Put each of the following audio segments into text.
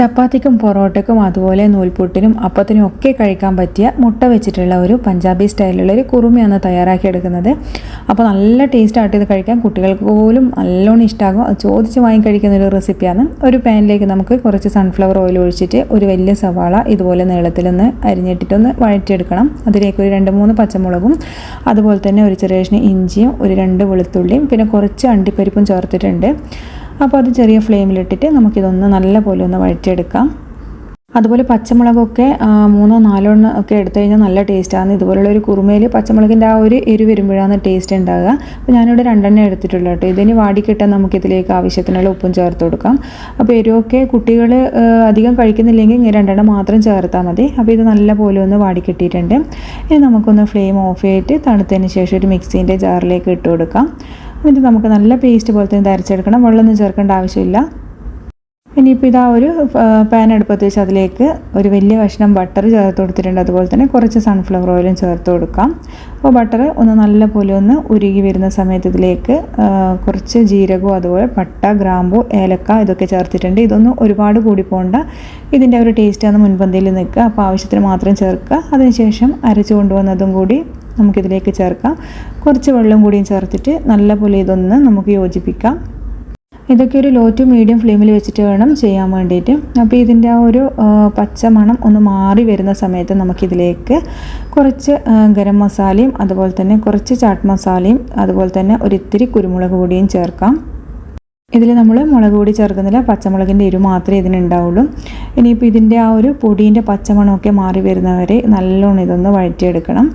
ചപ്പാത്തിക്കും പൊറോട്ടയ്ക്കും അതുപോലെ നൂൽപുട്ടിനും അപ്പത്തിനും ഒക്കെ കഴിക്കാൻ പറ്റിയ മുട്ട വെച്ചിട്ടുള്ള ഒരു പഞ്ചാബി സ്റ്റൈലിലുള്ള ഒരു കുറുമയാണ് തയ്യാറാക്കി എടുക്കുന്നത്. അപ്പോൾ നല്ല ടേസ്റ്റ് ആയിട്ട് ഇത് കഴിക്കാൻ കുട്ടികൾക്ക് പോലും നല്ലോണം ഇഷ്ടമാകും അത് ചോദിച്ച് വാങ്ങി കഴിക്കുന്ന ഒരു റെസിപ്പിയാണ് ഒരു പാനിലേക്ക് നമുക്ക് കുറച്ച് സൺഫ്ലവർ ഓയിൽ ഒഴിച്ചിട്ട് ഒരു വലിയ സവാള ഇതുപോലെ നീളത്തിലൊന്ന് അരിഞ്ഞിട്ടിട്ടൊന്ന് വഴറ്റിയെടുക്കണം. അതിലേക്ക് ഒരു രണ്ട് മൂന്ന് പച്ചമുളകും അതുപോലെ തന്നെ ഒരു ചെറിയ ഇഞ്ചിയും ഒരു രണ്ട് വെളുത്തുള്ളിയും പിന്നെ കുറച്ച് അണ്ടിപ്പരിപ്പും ചേർത്തിട്ടുണ്ട്. അപ്പോൾ അത് ചെറിയ ഫ്ലെയിമിലിട്ടിട്ട് നമുക്കിതൊന്ന് നല്ല പോലെ ഒന്ന് വഴറ്റിയെടുക്കാം. അതുപോലെ പച്ചമുളകൊക്കെ മൂന്നോ നാലോ എണ്ണം ഒക്കെ എടുത്തു കഴിഞ്ഞാൽ നല്ല ടേസ്റ്റാണ്. ഇതുപോലുള്ള ഒരു കുറുമയിൽ പച്ചമുളകിന്റെ ആ ഒരു എരി വരുമ്പോഴാണ് ടേസ്റ്റ് ഉണ്ടാകുക അപ്പോൾ ഞാനിവിടെ രണ്ടെണ്ണം എടുത്തിട്ടുള്ളൂ കേട്ടോ. ഇതിന് വാടിക്കിട്ടാൻ നമുക്കിതിലേക്ക് ആവശ്യത്തിനുള്ള ഉപ്പും ചേർത്ത് കൊടുക്കാം. അപ്പോൾ എരിവൊക്കെ കുട്ടികൾ അധികം കഴിക്കുന്നില്ലെങ്കിൽ ഇങ്ങനെ രണ്ടെണ്ണം മാത്രം ചേർത്താൽ മതി. അപ്പോൾ ഇത് നല്ല പോലെ ഒന്ന് വാടിക്കിട്ടിയിട്ടുണ്ട് ഇനി നമുക്കൊന്ന് ഫ്ലെയിം ഓഫ് ചെയ്തിട്ട് തണുത്തതിന് ശേഷം ഒരു മിക്സീന്റെ ജാറിലേക്ക് ഇട്ട് കൊടുക്കാം. എന്നിട്ട് നമുക്ക് നല്ല പേസ്റ്റ് പോലെ തന്നെ അരച്ചെടുക്കണം വെള്ളമൊന്നും ചേർക്കേണ്ട ആവശ്യമില്ല. ഇനിയിപ്പോൾ ഇതാ ഒരു പാൻ എടുപ്പത്ത് വെച്ച് അതിലേക്ക് ഒരു വലിയ കഷ്ണം ബട്ടർ ചേർത്ത് കൊടുത്തിട്ടുണ്ട്. അതുപോലെ തന്നെ കുറച്ച് സൺഫ്ലവർ ഓയിലും ചേർത്ത് കൊടുക്കാം. അപ്പോൾ ബട്ടർ ഒന്ന് നല്ല പോലെ ഒന്ന് ഉരുകി വരുന്ന സമയത്ത് ഇതിലേക്ക് കുറച്ച് ജീരകവും അതുപോലെ പട്ട ഗ്രാമ്പു ഏലക്ക ഇതൊക്കെ ചേർത്തിട്ടുണ്ട്. ഇതൊന്നും ഒരുപാട് കൂടി പോകണ്ട ഇതിന്റെ ഒരു ടേസ്റ്റാണ് മുൻപന്തിയിൽ നിൽക്കുക. അപ്പോൾ ആവശ്യത്തിന് മാത്രം ചേർക്കുക. അതിനുശേഷം അരച്ചു കൊണ്ടുവന്നതും കൂടി നമുക്കിതിലേക്ക് ചേർക്കാം. കുറച്ച് വെള്ളം കൂടിയും ചേർത്തിട്ട് നല്ലപോലെ ഇതൊന്ന് നമുക്ക് യോജിപ്പിക്കാം. ഇതൊക്കെ ഒരു ലോ ടു മീഡിയം ഫ്ലെയിമിൽ വെച്ചിട്ട് വേണം ചെയ്യാൻ വേണ്ടിയിട്ട്. അപ്പോൾ ഇതിന്റെ ആ ഒരു പച്ച മണം ഒന്ന് മാറി വരുന്ന സമയത്ത് നമുക്കിതിലേക്ക് കുറച്ച് ഗരം മസാലയും അതുപോലെ തന്നെ കുറച്ച് ചാട്ട് മസാലയും അതുപോലെ തന്നെ ഒരിത്തിരി കുരുമുളക് പൊടിയും ചേർക്കാം. ഇതിൽ നമ്മൾ മുളക് പൊടി ചേർക്കുന്നില്ല പച്ചമുളകിന്റെ എരിവ് മാത്രമേ ഇതിനുണ്ടാവുള്ളൂ. ഇനിയിപ്പോൾ ഇതിന്റെ ആ ഒരു പൊടീന്റെ പച്ചമണമൊക്കെ മാറി വരുന്നവരെ നല്ലോണം ഇതൊന്ന് വഴറ്റിയെടുക്കണം.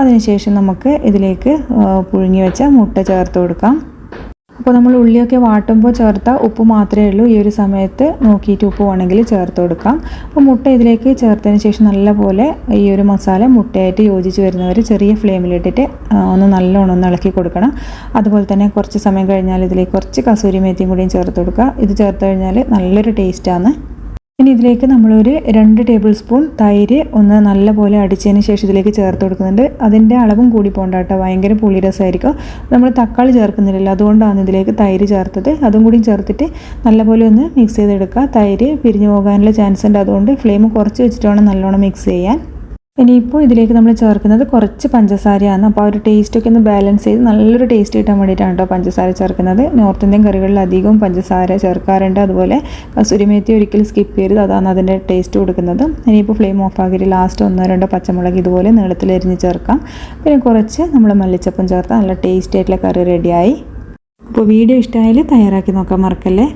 അതിനുശേഷം നമുക്ക് ഇതിലേക്ക് പുഴുങ്ങി വെച്ച മുട്ട ചേർത്ത് കൊടുക്കാം. അപ്പോൾ നമ്മൾ ഉള്ളിയൊക്കെ വാട്ടുമ്പോൾ ചേർത്ത ഉപ്പ് മാത്രമേ ഉള്ളൂ. ഈ ഒരു സമയത്ത് നോക്കിയിട്ട് ഉപ്പ് വേണമെങ്കിൽ ചേർത്ത് കൊടുക്കാം. അപ്പോൾ മുട്ട ഇതിലേക്ക് ചേർത്തതിന് ശേഷം നല്ലപോലെ ഈ ഒരു മസാല മുട്ടയായിട്ട് യോജിച്ച് വരുന്നവർ ചെറിയ ഫ്ലെയിമിലിട്ടിട്ട് ഒന്ന് നല്ലോണം ഒന്ന് ഇളക്കി കൊടുക്കണം. അതുപോലെ തന്നെ കുറച്ച് സമയം കഴിഞ്ഞാൽ ഇതിലേക്ക് കുറച്ച് കസൂരി മേത്തിയും കൂടിയും ചേർത്ത് കൊടുക്കുക. ഇത് ചേർത്ത് കഴിഞ്ഞാൽ നല്ലൊരു ടേസ്റ്റാണ് ഇനി ഇതിലേക്ക് നമ്മളൊരു രണ്ട് ടേബിൾ സ്പൂൺ തൈര് ഒന്ന് നല്ലപോലെ അടിച്ചതിന് ശേഷം ഇതിലേക്ക് ചേർത്ത് കൊടുക്കുന്നുണ്ട്. അതിന്റെ അളവും കൂടി പോകണ്ട കേട്ടോ. ഭയങ്കര പുളി രസമായിരിക്കും. നമ്മൾ തക്കാളി ചേർക്കുന്നില്ലല്ലോ അതുകൊണ്ടാണ് ഇതിലേക്ക് തൈര് ചേർത്തത്. അതും കൂടി ചേർത്തിട്ട് നല്ലപോലെ ഒന്ന് മിക്സ് ചെയ്തെടുക്കുക. തൈര് പിരിഞ്ഞു പോകാനുള്ള ചാൻസ് ഉണ്ട്. അതുകൊണ്ട് ഫ്ലെയിം കുറച്ച് വെച്ചിട്ട് വേണം നല്ലോണം മിക്സ് ചെയ്യാൻ. ഇനിയിപ്പോൾ ഇതിലേക്ക് നമ്മൾ ചേർക്കുന്നത് കുറച്ച് പഞ്ചസാരയാണ്. അപ്പോൾ ആ ഒരു ടേസ്റ്റൊക്കെ ഒന്ന് ബാലൻസ് ചെയ്ത് നല്ലൊരു ടേസ്റ്റ് കിട്ടാൻ വേണ്ടിയിട്ടാണ് കേട്ടോ പഞ്ചസാര ചേർക്കുന്നത്. നോർത്ത് ഇന്ത്യൻ കറികളിൽ അധികവും പഞ്ചസാര ചേർക്കാറുണ്ട്. അതുപോലെ കസൂരിമേത്തി ഒരിക്കലും സ്കിപ്പ് ചെയ്ത് അതാണ് അതിന്റെ ടേസ്റ്റ് കൊടുക്കുന്നത്. ഇനിയിപ്പോൾ ഫ്ലെയിം ഓഫ് ആക്കിയിട്ട് ലാസ്റ്റ് ഒന്നോ രണ്ടോ പച്ചമുളക് ഇതുപോലെ നീളത്തിൽ എരിഞ്ഞ് ചേർക്കാം. പിന്നെ കുറച്ച് നമ്മൾ മല്ലിച്ചപ്പം ചേർത്താൽ നല്ല ടേസ്റ്റ് ആയിട്ടുള്ള കറി റെഡിയായി അപ്പോൾ വീഡിയോ ഇഷ്ടമായാൽ തയ്യാറാക്കി നോക്കാൻ മറക്കല്ലേ?